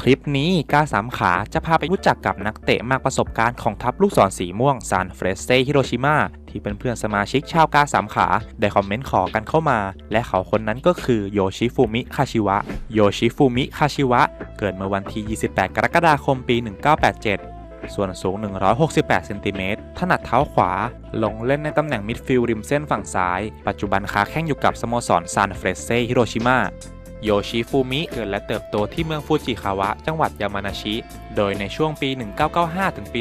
คลิปนี้กาสามขาจะพาไปรู้จักกับนักเตะมากประสบการณ์ของทัพลูกศรสีม่วงซานเฟรเซฮิโรชิมาที่เป็นเพื่อนสมาชิกชาวกาสามขา ได้คอมเมนต์ขอกันเข้ามา และเขาคนนั้นก็คือโยชิฟูมิคาชิวะ โยชิฟูมิคาชิวะ เกิดเมื่อวันที่ 28 กรกฎาคมปี 1987ส่วนสูง 168 เซนติเมตร ถนัดเท้าขวา ลงเล่นในตำแหน่งมิดฟิลด์ริมเส้นฝั่งซ้าย ปัจจุบันค้าแข้งอยู่กับสโมสรซานเฟรเซฮิโรชิมา โยชิฟูมิเกิดและเติบโตที่เมืองฟูจิคาวะ จังหวัดยามานาชิ โดยในช่วงปี 1995 ถึงปี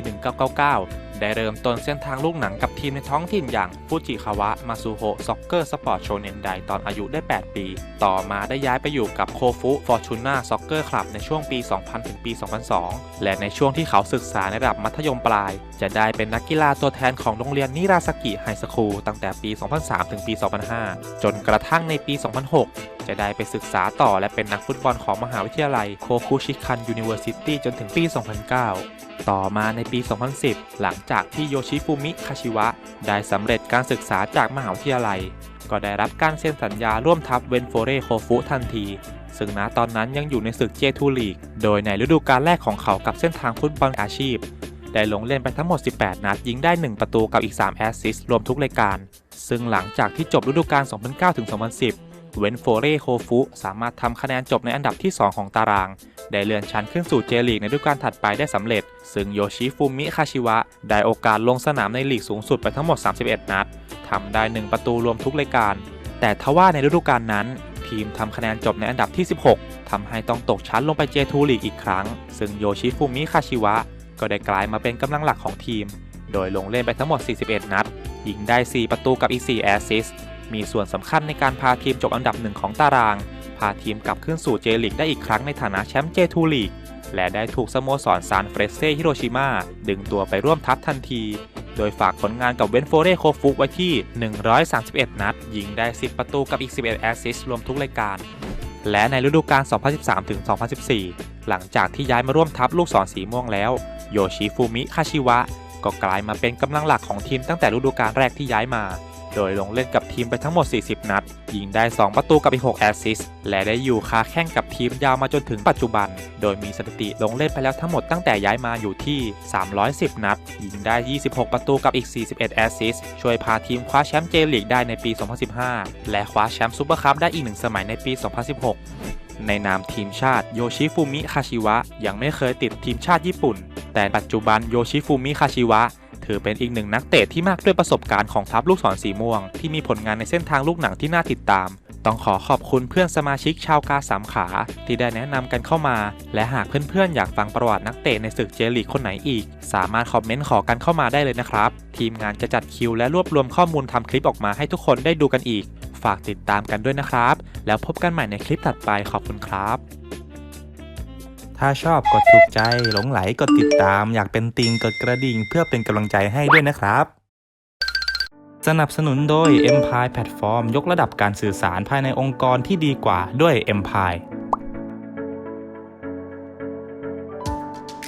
1999 ได้เริ่มต้นเส้นทางลูกหนังกับทีมในท้องถิ่นอย่างฟูจิคาวะ มาซูโฮซ็อกเกอร์สปอร์ตโชเนนไดตอนอายุได้ 8 ปี ต่อมาได้ย้ายไปอยู่กับโคฟุฟอร์ชูน่าซ็อกเกอร์คลับในช่วงปี 2000 ถึงปี 2002 และในช่วงที่เขาศึกษาในระดับมัธยมปลาย จะได้เป็นนักกีฬาตัวแทนของโรงเรียนนิราสกิไฮสคูลตั้งแต่ปี 2003 ถึงปี 2005 จนกระทั่งในปี 2006 จะได้ไปศึกษาต่อและเป็นนักฟุตบอลของมหาวิทยาลัยโคคุชิคันยูนิเวอร์ซิตี้จนถึงปี 2009 ต่อมาในปี 2010 หลังจากที่โยชิฟูมิคาชิวะ ได้สำเร็จการศึกษาจากมหาวิทยาลัย ก็ได้รับการเซ็นสัญญาร่วมทัพเวนโฟเรโคฟุทันที ซึ่งณตอนนั้นยังอยู่ในศึกเจทูลีก โดยในฤดูกาลแรกของเขากับเส้นทางฟุตบอลอาชีพได้ลงเล่นไปทั้งหมด 18 นัด ยิงได้ 1 ประตูกับอีก 3 แอสซิสต์รวมทุกรายการ ซึ่งหลังจากที่จบฤดูกาล 2009-2010 เวนโฟเรโคฟุสามารถทำคะแนนจบในอันดับที่ 2 ของตาราง ได้เลื่อนชั้นขึ้นสู่เจลีกในฤดูกาลถัดไปได้สำเร็จ ซึ่งโยชิฟูมิคาชิวะ ได้โอกาสลงสนามในลีกสูงสุดไปทั้งหมด 31 นัดทำได้ 1 ประตูรวมทุกรายการ แต่ทว่าในฤดูกาลนั้น ทีมทำคะแนนจบในอันดับที่ 16ทำให้ต้องตกชั้นลงไปเจทูลีกอีกครั้ง ซึ่งโยชิฟูมิคาชิวะ ก็ได้กลายมาเป็นกำลังหลักของทีม โดยลงเล่นไปทั้งหมด 41 นัดยิงได้ 4 ประตูกับอีก4แอสซิสต์ มีส่วนสำคัญในการพาทีมจบอันดับหนึ่งของตาราง พาทีมกลับขึ้นสู่เจลีกได้อีกครั้งในฐานะแชมป์เจทูลีก และได้ถูกสโมสรซานเฟรเซ่ฮิโรชิมาดึงตัวไปร่วมทัพทันที โดยฝากผลงานกับเวนโฟเรโคฟุกไว้ที่ 131 นัด ยิงได้ 10 ประตูกับอีก 11 แอสซิสต์รวมทุกรายการ และในฤดูกาล 2013-2014 หลังจากที่ย้ายมาร่วมทัพลูกศรสีม่วงแล้ว โยชิฟูมิคาชิวะ ก็กลายมาเป็นกำลังหลักของทีมตั้งแต่ฤดูกาลแรกที่ย้ายมา โดยลงเล่นกับทีมไปทั้งหมด 40 นัด ยิงได้ 2 ประตูกับอีก 6 แอสซิสต์ และได้อยู่คาแข่งกับทีมยาวมาจนถึงปัจจุบัน โดยมีสถิติลงเล่นไปแล้วทั้งหมดตั้งแต่ย้ายมาอยู่ที่ 310 นัด ยิงได้ 26 ประตูกับอีก 41 แอสซิสต์ ช่วยพาทีมคว้าแชมป์เจลีกได้ในปี 2015 และคว้าแชมป์ซูเปอร์คัพได้อีกหนึ่งสมัยในปี 2016ในนามทีมชาติโยชิฟูมิคาชิวะ ยังไม่เคยติดทีมชาติญี่ปุ่น แต่ปัจจุบันโยชิฟูมิคาชิวะถือเป็นอีกหนึ่งนักเตะที่มากด้วยประสบการณ์ของทัพลูกศรสีม่วง ที่มีผลงานในเส้นทางลูกหนังที่น่าติดตาม ต้องขอขอบคุณเพื่อนสมาชิกชาวกาสามขา ที่ได้แนะนำกันเข้ามา และหากเพื่อนๆ อยากฟังประวัตินักเตะในศึกเจลีกคนไหนอีก สามารถคอมเมนต์ขอกันเข้ามาได้เลยนะครับ ทีมงานจะจัดคิวและรวบรวมข้อมูลทำคลิปออกมาให้ทุกคนได้ดูกันอีก ฝากติดตามกันด้วยนะครับ แล้วพบกันใหม่ในคลิปถัดไปขอบคุณครับ ถ้าชอบกดถูกใจหลงไหลกดติดตาม อยากเป็นติงกดกระดิ่งเพื่อเป็นกำลังใจให้ด้วยนะครับ สนับสนุนโดย Empire Platform ยกระดับการสื่อสารภายในองค์กรที่ดีกว่าด้วย Empire